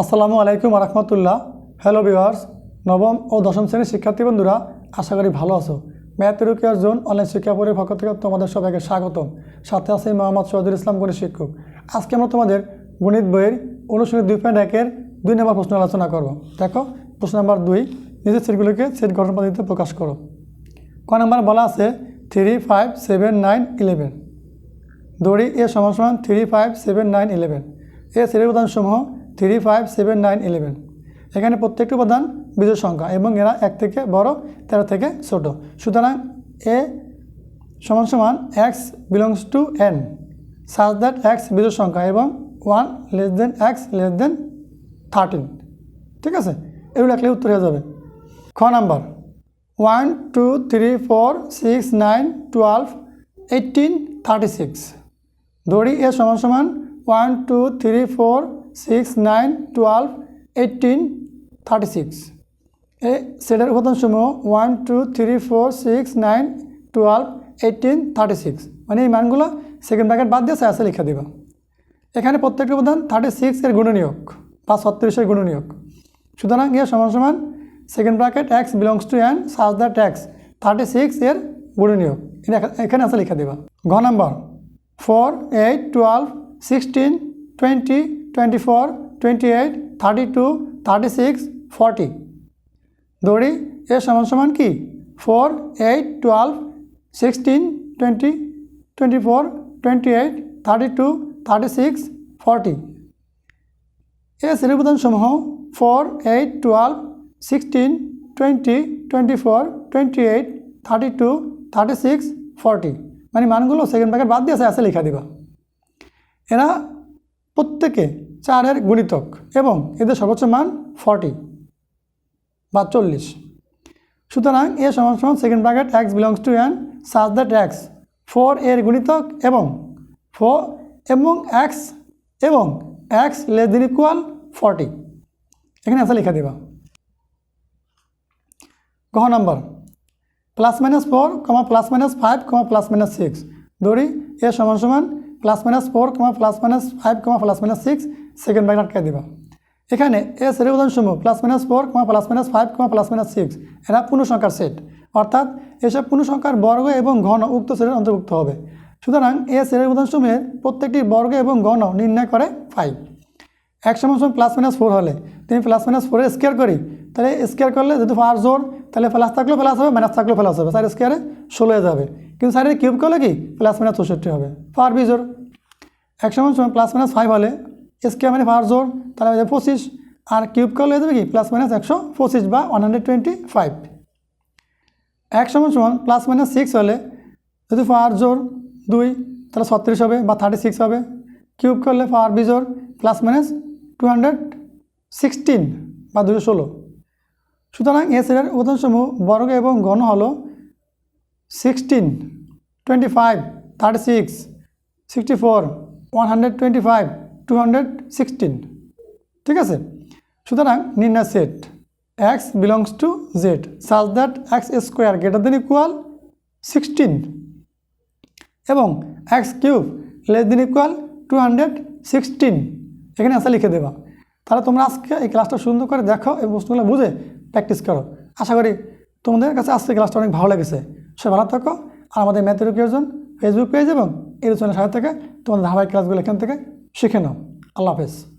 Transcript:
আসসালামু আলাইকুম রহমতুল্লাহ hello viewers নবম ও দশম শ্রেণির শিক্ষার্থী বন্ধুরা, আশা করি ভালো আছো। ম্যাথ রুকিয়ার জোন অনলাইন শিক্ষা শিক্ষাপুরের পক্ষ থেকে তোমাদের সবাইকে স্বাগতম। সাথে আছে মোহাম্মদ শহীদুল ইসলাম, গণিত শিক্ষক। আজকে আমরা তোমাদের গণিত বইয়ের অনুশীলনী দুই পয়েন্ট একের দুই নম্বর প্রশ্ন আলোচনা করব। দেখো, প্রশ্ন নাম্বার দুই নিজের সেটগুলোকে সেট গঠন পদ্ধতিতে প্রকাশ করো। ক নম্বর বলা আছে three five seven nine eleven দড়ি এ সমান সমান three five seven nine eleven A শ্রেণির উপাদানসমূহ three five seven nine eleven. এখানে প্রত্যেকটি উপাদান বিজয় সংখ্যা এবং এরা এক থেকে বড়, তেরো থেকে ছোট। সুতরাং এ সমান সমান x belongs to N such that x বিজয় সংখ্যা এবং one less than x less than thirteen ঠিক আছে? এগুলো লিখলে উত্তর হয়ে যাবে। খ number. One two three four six nine twelve eighteen thirty six দড়ি এ সমান সমান one two three four six nine twelve eighteen thirty six. এই সেটের উপাদানসমূহ one, two, three, four, six, nine, twelve, eighteen, thirty six. মানে এই মানগুলো second bracket বাদ দিয়ে স্যাসে লিখে দেবা। এখানে প্রত্যেকটি উপাদান থার্টি সিক্স এর গুণনীয়ক বা ছত্রিশের গুণনীয়ক। সুতরাং এর সমান সমান second bracket x belongs to N such that x thirty six এর গুণনীয়ক। এখানে আছে লিখে দেবা। ঘ number four eight twelve sixteen twenty twenty twenty eight thirty two thirty six forty দড়ি, এর সমান সমান কি? Four eight twelve sixteen twenty twenty four twenty eight thirty two thirty six forty A শ্রেণীপ্রদানসমূহ four eight twelve sixteen twenty twenty four twenty eight thirty two thirty six forty মানে মানগুলো second packet বাদ দিয়ে আছে লেখা দিবা। এরা প্রত্যেকে চারের গুণিতক এবং এদের সর্বোচ্চ মান ফর্টি, বা চল্লিশ। সুতরাং এ সমান সমান second bracket x belongs to N such that x four এর গুণিতক এবং ফোর এবং এক্স এবং x less than equal forty এখানে আছে লেখা দেবা। কহ number plus minus four comma plus minus five comma plus minus six ধরি, এ সমান সমান plus minus four comma plus minus five comma plus minus six second bracket আটকে দিবা। এখানে এ সেটের উদাহরণসমূহ plus minus four comma plus minus five comma plus minus six এরা পূর্ণ সংখ্যার সেট অর্থাৎ এসব পূর্ণ সংখ্যার বর্গ এবং ঘন উক্ত সেটের অন্তর্ভুক্ত হবে। সুতরাং এ সেটের উদাহরণসমূহের প্রত্যেকটি বর্গ এবং ঘন নির্ণয় করে ফাইভ এক সময় সমান প্লাস মাইনাস ফোর হলে তুমি প্লাস মাইনাস ফোরে স্কোয়ার করি, তাহলে স্কোয়ার করলে যদি ফার জোর তাহলে প্লাস থাকলেও প্লাস হবে মাইনাস থাকলেও প্লাস হবে। চার স্কোয়ারে ষোলো হয়ে যাবে। কিন্তু সাইডে কিউব করলে কি? প্লাস মাইনাস চৌষট্টি হবে। ফার বি জোর এক সমান প্লাস মাইনাস ফাইভ হলে স্কোয়ার মানে ফার জোর তাহলে হয়ে যাবে পঁচিশ। আর কিউব করলে হয়ে যাবে কি? প্লাস মাইনাস একশো পঁচিশ বা ওয়ান হান্ড্রেড টোয়েন্টি ফাইভ এক সমান সমান প্লাস মাইনাস সিক্স হলে যদি ফার জোর দুই, তাহলে ছত্রিশ হবে বা থার্টি সিক্স হবে। কিউব করলে ফার বিজোর plus minus two hundred sixteen বা দুশো ষোলো। সুতরাং এ সেটের উদাহরণসমূহ বর্গ এবং ঘন হলো sixteen twenty five thirty six sixty four one hundred twenty five two hundred sixteen ঠিক আছে? সুতরাং নির্ণয় set x belongs to Z such that x square greater than equal sixteen এবং x cube less than equal two hundred sixteen এখানে আসা লিখে দেবা। তাহলে তোমরা আজকে এই ক্লাসটা সুন্দর করে দেখো, এই প্রশ্নগুলো বুঝে প্র্যাকটিস করো। আশা করি তোমাদের কাছে আজকে ক্লাসটা অনেক ভালো লেগেছে। সে ভালো থাকো। আর আমাদের ম্যাথের কেউজন ফেসবুক পেজ এবং এর জন্য সাথে থেকে তোমাদের ধারাবাহিক ক্লাসগুলো এখান থেকে শিখে নাও। আল্লাহ হাফেজ।